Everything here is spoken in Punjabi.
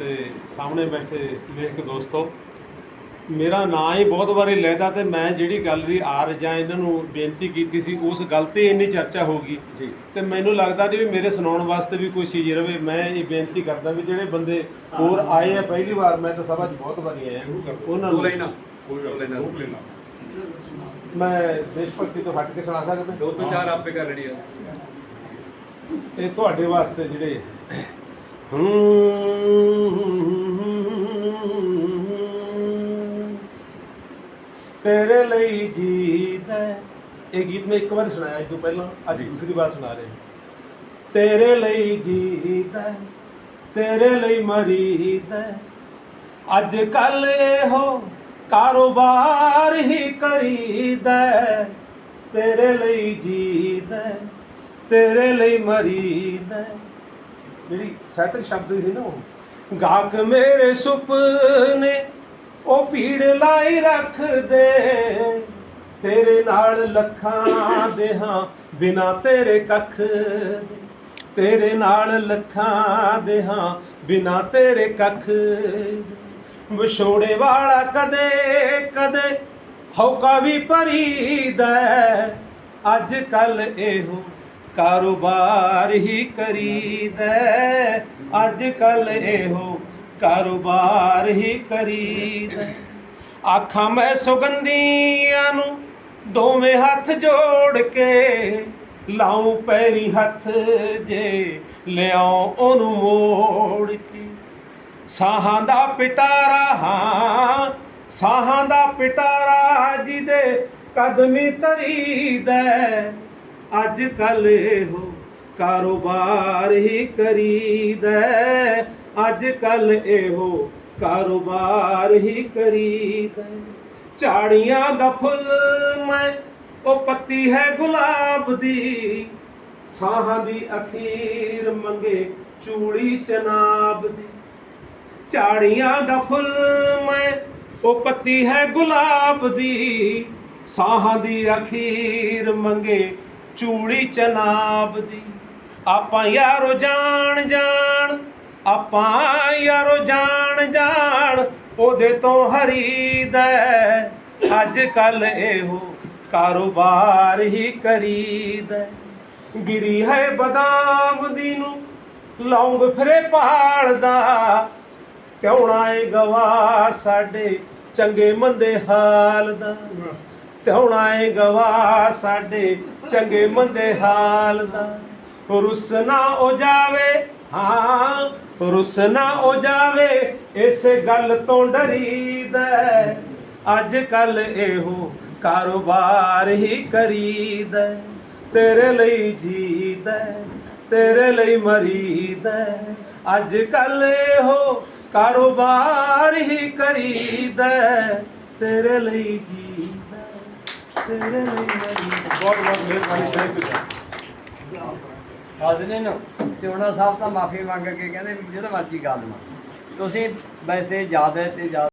ਤੇ ਸਾਹਮਣੇ ਬੈਠੇ ਲੇਖਕ ਦੋਸਤੋ ਮੇਰਾ ਨਾਂ ਹੀ ਬਹੁਤ ਵਾਰੀ ਲੈਦਾ ਤੇ ਮੈਂ ਜਿਹੜੀ ਗੱਲ ਦੀ ਆਰ ਜਾਂ ਇਹਨਾਂ ਨੂੰ ਬੇਨਤੀ ਕੀਤੀ ਸੀ ਉਸ ਗੱਲ ਤੇ ਇੰਨੀ ਚਰਚਾ ਹੋਗੀ ਜੀ। ਤੇ ਮੈਨੂੰ ਲੱਗਦਾ ਨਹੀਂ ਵੀ ਮੇਰੇ ਸੁਣਾਉਣ ਵਾਸਤੇ ਵੀ ਕੋਈ ਚੀਜ਼ ਰਵੇ। ਮੈਂ ਇਹ ਬੇਨਤੀ ਕਰਦਾ ਵੀ ਜਿਹੜੇ ਬੰਦੇ ਹੋਰ ਆਏ ਆ ਪਹਿਲੀ ਵਾਰ ਮੈਂ ਤਾਂ ਸਭਾ 'ਚ ਬਹੁਤ ਵਾਰੀ ਆਇਆ। ਉਹਨਾਂ ਨੂੰ ਮੈਂ ਦੇਸ਼ ਭਗਤੀ ਤੋਂ ਹਟ ਕੇ ਸੁਣਾ ਸਕਦਾ। ਦੋ ਤੋਂ ਚਾਰ ਆਪੇ ਕਰ ਲੈਣੀ ਆ। ਇਹ ਤੁਹਾਡੇ ਵਾਸਤੇ ਜਿਹੜੇ ਹੂੰ ਤੇਰੇ ਲਈ ਜੀਦਾ ਇਹ ਗੀਤ ਮੈਂ ਇੱਕ ਵਾਰ ਸੁਣਾਇਆ ਅੱਜ ਤੋਂ ਪਹਿਲਾਂ ਅੱਜ ਦੂਸਰੀ ਵਾਰ ਸੁਣਾ ਰਹੇ। ਤੇਰੇ ਲਈ ਜੀਦਾ ਤੇਰੇ ਲਈ ਮਰੀਦਾ ਅੱਜ ਕੱਲ ਇਹੋ ਕਾਰੋਬਾਰ ਹੀ ਕਰੀਦਾ ਤੇਰੇ ਲਈ ਜੀਦਾ ਤੇਰੇ ਲਈ ਮਰੀਦਾ ਜਿਹੜੀ ਸਾਹਿਤਕ ਸ਼ਬਦ ਸੀ ਨਾ ਉਹ। ਗਾਹਕ ਮੇਰੇ ਸੁਪਨੇ, ਉਹ ਭੀੜ ਲਾਈ ਰੱਖਦੇ। ਤੇਰੇ ਨਾਲ ਲੱਖਾਂ ਦੇ ਹਾਂ, ਬਿਨਾ ਤੇਰੇ ਕੱਖ ਤੇਰੇ ਨਾਲ ਲੱਖਾਂ ਦੇ ਹਾਂ, ਬਿਨਾ ਤੇਰੇ ਕੱਖ ਵਿਛੋੜੇ ਵਾਲਾ ਕਦੇ ਕਦੇ ਹੌਕਾ ਵੀ ਭਰੀਦਾ ਹੈ। ਅੱਜ ਕੱਲ ਇਹੋ ਕਾਰੋਬਾਰ ਹੀ ਕਰੀਦਾ। ਹੈ। ਅੱਜ ਕੱਲ ਇਹੋ ਕਾਰੋਬਾਰ ਹੀ ਕਰੀਦਾ। ਆਖਾਂ ਮੈਂ ਸੁਗੰਧੀਆਂ ਨੂੰ ਦੋਵੇਂ ਹੱਥ ਜੋੜ ਕੇ ਲਾਉ ਪੈਰੀ ਹੱਥ ਜੇ ਲਿਆਉ ਉਹਨੂੰ ਮੋੜ ਕੇ। ਸਾਹਾਂ ਦਾ ਪਿਟਾਰਾ, ਹਾਂ, ਸਾਹਾਂ ਦਾ ਪਿਟਾਰਾ ਜਿਹਦੇ ਕਦਮੀ ਤਰੀਦਾ ਅੱਜ ਕੱਲ ਇਹੋ ਕਾਰੋਬਾਰ ਹੀ ਕਰੀਦਾ ਅੱਜ ਕੱਲ ਇਹੋ ਕਾਰੋਬਾਰ ਹੀ ਕਰੀਦਾ ਝਾੜੀਆਂ ਦਾ ਫੁੱਲ ਮੈਂ, ਉਹ ਪੱਤੀ ਹੈ ਗੁਲਾਬ ਦੀ। ਸਾਹਾਂ ਦੀ ਅਖੀਰ ਮੰਗੇ ਚੂੜੀ ਚਨਾਬ ਦੀ। ਝਾੜੀਆਂ ਦਾ ਫੁੱਲ ਮੈਂ, ਉਹ ਪੱਤੀ ਹੈ ਗੁਲਾਬ ਦੀ। ਸਾਹਾਂ ਦੀ ਅਖੀਰ ਮੰਗੇ ਚੂੜੀ ਚਨਾਬ ਦੀ। ਆਪਾਂ ਯਾਰੋ ਜਾਣ ਜਾਣ, ਆਪਾਂ ਯਾਰੋ ਜਾਣ ਜਾਣ, ਉਹਦੇ ਤੋਂ ਹਰੀਦਾ ਅੱਜ ਕੱਲ ਇਹੋ ਕਾਰੋਬਾਰ ਹੀ ਕਰੀਦਾ ਗਿਰੀ ਹੈ ਬਦਾਮ ਦੀ ਨੂੰ, ਲੌਂਗ ਫਿਰੇ ਪਾਲਦਾ ਤਿਉਣਾ ਏ ਗਵਾ ਸਾਡੇ ਚੰਗੇ ਮੰਦੇ ਹਾਲ ਦਾ। ਹੋਣਾ ਏ ਗਵਾ ਸਾਡੇ ਚੰਗੇ ਮੰਦੇ ਹਾਲ ਦਾ। ਰੁੱਸ ਨਾ ਹੋ ਜਾਵੇ, ਹਾਂ, ਰੁੱਸ ਨਾ ਹੋ ਜਾਵੇ, ਇਸ ਗੱਲ ਤੋਂ ਡਰੀਦਾ ਅੱਜ ਕੱਲ ਇਹੋ ਕਾਰੋਬਾਰ ਹੀ ਕਰੀਦਾ ਤੇਰੇ ਲਈ ਜੀਦਾ ਤੇਰੇ ਲਈ ਮਰੀਦਾ ਅੱਜ ਕੱਲ ਇਹੋ ਕਾਰੋਬਾਰ ਹੀ ਕਰੀਦਾ ਤੇਰੇ ਲਈ ਜੀਦਾ ਤੇਰੇ ਬਹੁਤ ਬਹੁਤ ਮਿਹਰਬਾਨੀ ਥੈਂਕ ਯੂ ਹਾਜ਼ਨੇ ਨੂੰ ਟਿਉਣਾ ਸਾਹਿਬ ਤਾਂ ਮਾਫੀ ਮੰਗ ਕੇ ਕਹਿੰਦੇ ਵੀ ਜਿਹੜਾ ਮਰਜ਼ੀ ਗੱਲ ਨਾ ਤੁਸੀਂ ਵੈਸੇ ਜ਼ਿਆਦਾ ਤੇ ਜ਼ਿਆਦਾ